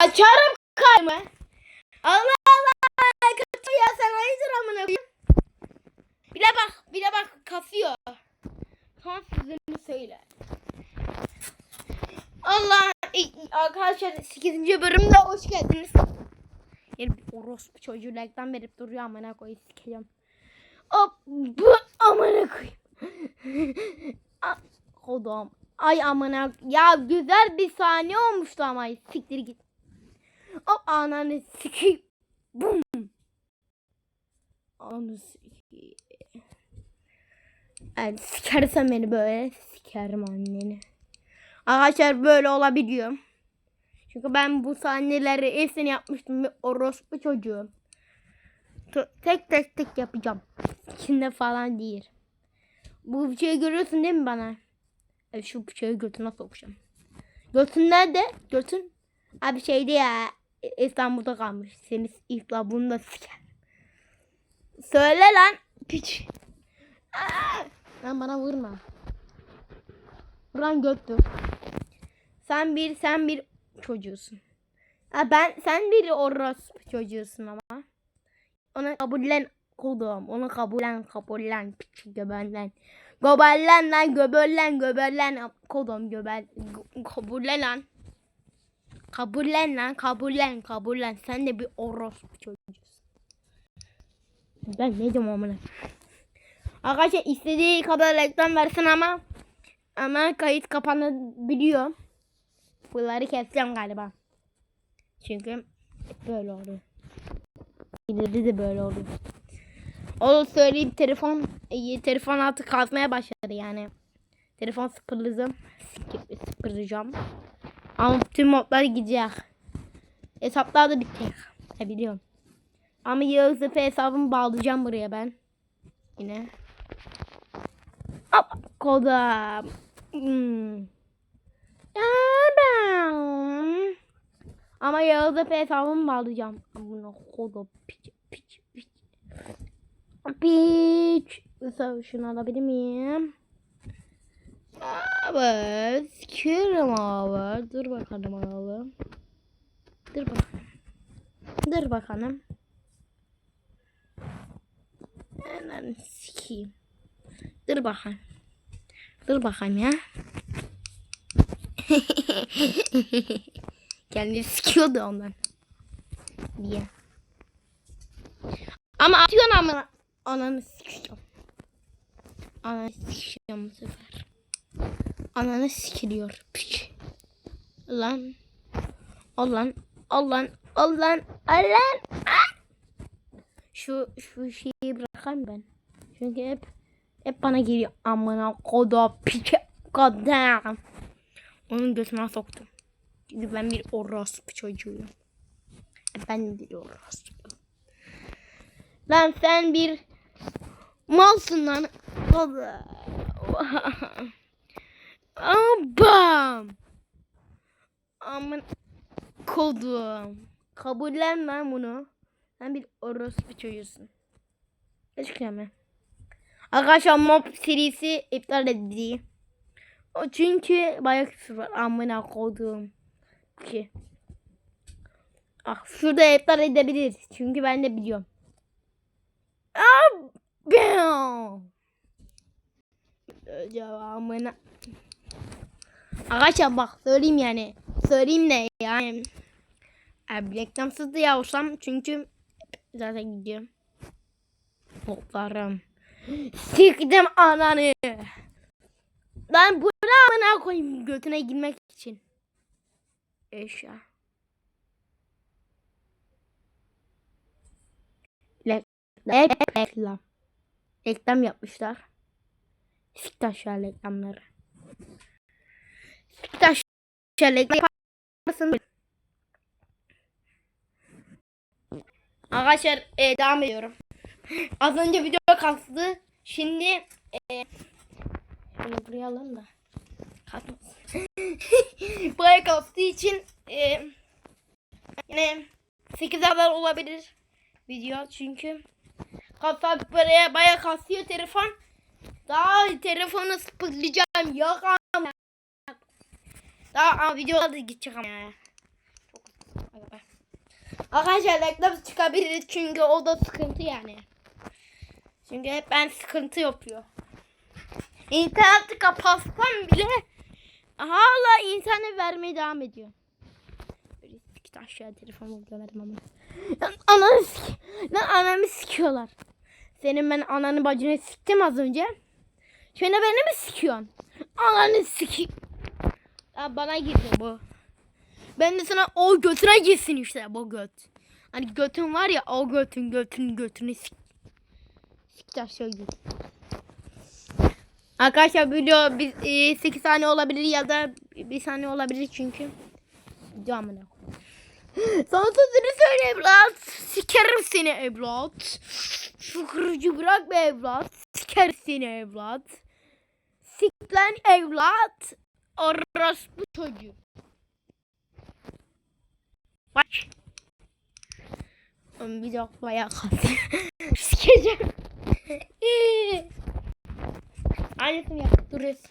Açarım kayma. Allah Allah. Kötü ya sen hayırdır amına koyayım. Bir de bak bir de bak kasıyor. Tamam sizin söyle. Allah arkadaşlar 8. bölümde hoş geldiniz. Yani orospu çocuğu like'tan verip duruyor amına koyayım sikeceğim. Hop bu amına koyayım. Kodum. Ay amına ya güzel bir sahne olmuştu ama siktir git. Hop ananı sikeyim. Bum. Ananı sikeyim. Yani sikersen beni böyle sikerim anneni. Arkadaşlar böyle olabiliyor. Çünkü ben bu sahneleri hepsini yapmıştım bir orospu çocuğum. Tek tek tek yapacağım. İçinde falan değil. Bu şeyi görüyorsun değil mi bana? E, şu şeyi götüne sokacağım. Götün nerede? Götün. Abi şeydi ya. E, İstanbul'da kalmış. Seni İslam bunu da siker. Söyle lan. Piç. Lan bana vurma. Vuran göttür. Sen bir sen bir çocuğusun. Ha ben sen bir orospu çocuğusun ama. Onu kabullen kodum. Onu kabullen kabullen piç göbellen. Göbellen lan göbellen göbellen kodum göbel kabullen lan. Kabullen lan kabullen kabullen. Sen de bir orospu çocuğusun. Ben ne diyorum amına. Arkadaşlar istediği kadar reklam versin ama ama kayıt kapanabiliyor. Bunları keseceğim galiba. Çünkü böyle oluyor. İleride de böyle oluyor. Onu söyleyeyim telefon e, telefon altı kalkmaya başladı yani. Telefon. Sikip sıfırlayacağım. Ama tüm modlar gidecek. Hesaplar da bitecek. E biliyorum. Ama Yağız Efe hesabımı bağlayacağım buraya ben. Yine. Hop kodum. Hmm. Ama Yağız Efe hesabımı bağlayacağım. Amına kodum piç piç piç. Piç. Şunu alabilir miyim? Abi sikerim abi. Dur bakalım abi. Dur bakalım. Dur bakalım. Hemen sikeyim. Dur bakalım. Dur bakalım ya. Kendini sikiyordu ondan. Diye. Ama atıyorsun ama ananı sikeceğim. Ananı sikeceğim bu sefer. Ananı sikiliyor. Piç. Lan. Allah'ın. Allah'ın. Allah'ın. Allah'ın. Ah! Şu şu şeyi bırakayım ben. Çünkü hep hep bana geliyor. Amına koda piç kodam. Onun götüne soktum. Çünkü ben bir orospu çocuğuyum. Ben bir orospu. Lan sen bir malsın lan. Koda. Bam. Aman kodum. Kabullen lan bunu. Sen bir orospu çocuğusun. Gerçekten Arkadaşlar mob serisi iptal edildi. O çünkü bayağı küfür var. Amına kodum. Ki. Ah şurada iptal edebilir. Çünkü ben de biliyorum. Ah, bam. Cevabına. Arkadaşlar bak söyleyeyim yani. Söyleyeyim de yani. Reklamsız da yapsam çünkü zaten gidiyorum. Toplarım. Siktim ananı. Ben bunu amına koyayım götüne girmek için. Eşya. Reklam. Reklam yapmışlar. Siktir aşağı reklamları. Aşağı reklam yaparsın. Arkadaşlar e, devam ediyorum. Az önce video kalktı. Şimdi e, şunu buraya alalım da. Buraya kalktığı için e, yine 8 kadar olabilir video çünkü kafa buraya baya kasıyor telefon. Daha telefonu sıfırlayacağım. Yok Daha ama videolar da gidecek ama ya. Arkadaşlar reklam çıkabilir çünkü o da sıkıntı yani. Çünkü hep ben sıkıntı yapıyor. İnterneti kapatsam bile hala internet vermeye devam ediyor. Böyle sikti aşağı telefonu gömerim ama. Lan ananı sik Lan anamı sikiyorlar. Senin ben ananı bacını siktim az önce. Şimdi beni mi sikiyorsun? Ananı siki. Ya bana girdi bu. Ben de sana o götüne girsin işte bu göt. Hani götün var ya o götün götün götünü sik. Sikti aşağı git. Arkadaşlar video bir, e, 8 saniye olabilir ya da 1 saniye olabilir çünkü. Amına koyayım. Sana sözünü söyle evlat. Sikerim seni evlat. Şu kırıcı bırak be evlat. Siker seni evlat. Sik lan evlat. Orospu çocuğu. Bak. Bir de bayağı kaldı. Sikeceğim. Aynısını yapıp duruyoruz.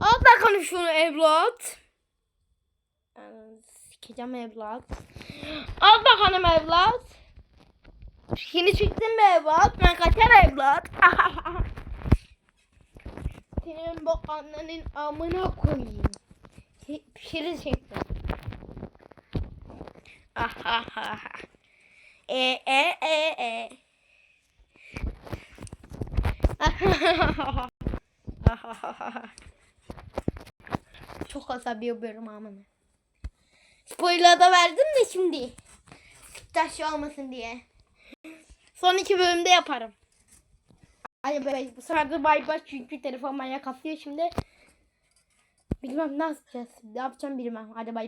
Al bakalım şunu evlat. Sikeceğim evlat. Al bakalım evlat. Yeni çıktın mı evlat? Ben kaçar evlat. Senin bu annenin amına koyayım. Pişirir çekti. e e e e. Çok asabi yapıyorum amına. Spoiler da verdim de şimdi. Taş olmasın diye. Son iki bölümde yaparım. Hadi bay bu sefer de bay bay çünkü telefon manyak kasıyor şimdi. Bilmem ne yapacağız. Ne yapacağım bilmem. Hadi bay.